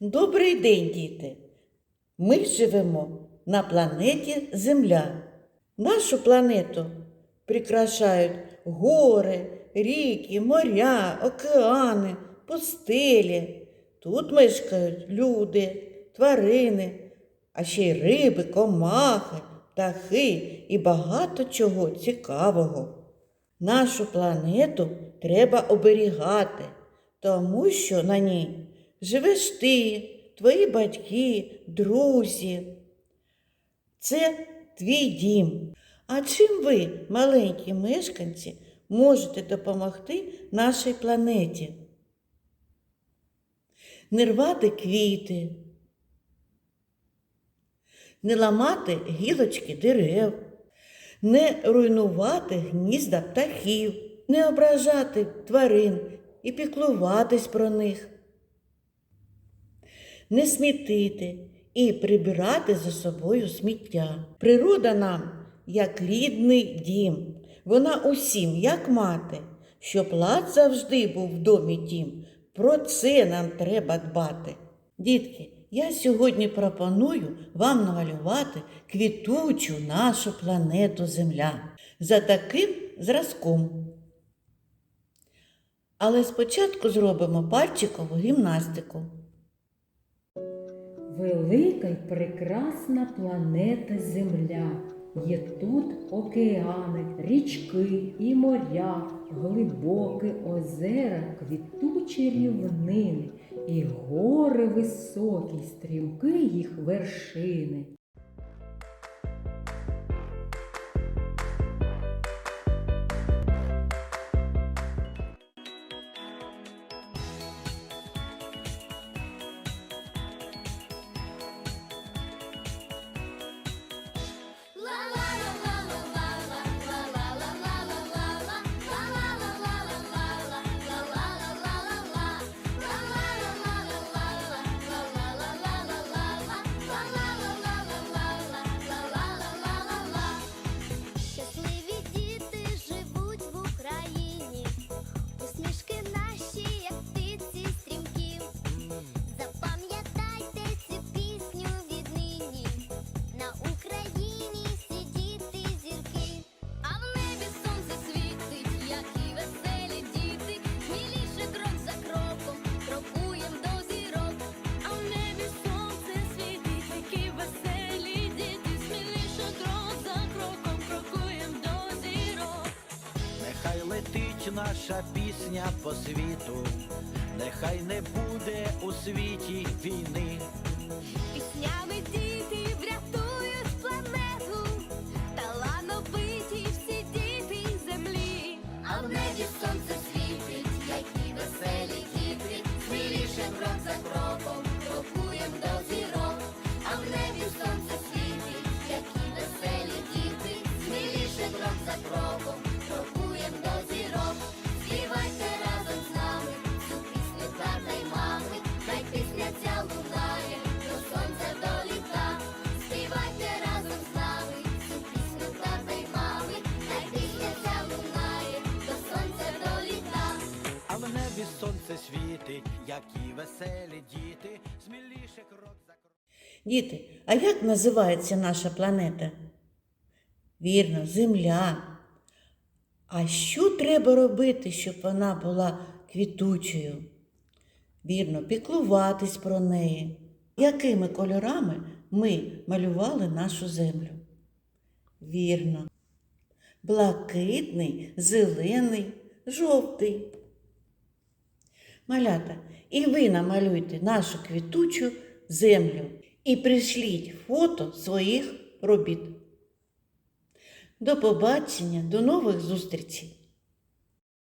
Добрий день, діти! Ми живемо на планеті Земля. Нашу планету прикрашають гори, ріки, моря, океани, пустелі. Тут мешкають люди, тварини, а ще й риби, комахи, птахи і багато чого цікавого. Нашу планету треба оберігати, тому що на ній живеш ти, твої батьки, друзі. Це твій дім. А чим ви, маленькі мешканці, можете допомогти нашій планеті? Не рвати квіти, не ламати гілочки дерев, не руйнувати гнізда птахів, не ображати тварин і піклуватись про них, не смітити і прибирати за собою сміття. Природа нам як рідний дім, вона усім, як мати, щоб лад завжди був в домі дім. Про це нам треба дбати. Дітки, я сьогодні пропоную вам намалювати квітучу нашу планету Земля за таким зразком. Але спочатку зробимо пальчикову гімнастику. Велика й прекрасна планета Земля. Є тут океани, річки і моря, глибокі озера, квітучі рівнини, і гори високі, стрімки їх вершини. Летить наша пісня по світу, нехай не буде у світі війни. Світить, які веселі діти, сміліше крок за кроком. Діти, а як називається наша планета? Вірно, Земля. А що треба робити, щоб вона була квітучою? Вірно, піклуватись про неї. Якими кольорами ми малювали нашу землю? Вірно. Блакитний, зелений, жовтий. Малята, і ви намалюйте нашу квітучу землю і прийшліть фото своїх робіт. До побачення, до нових зустрічей!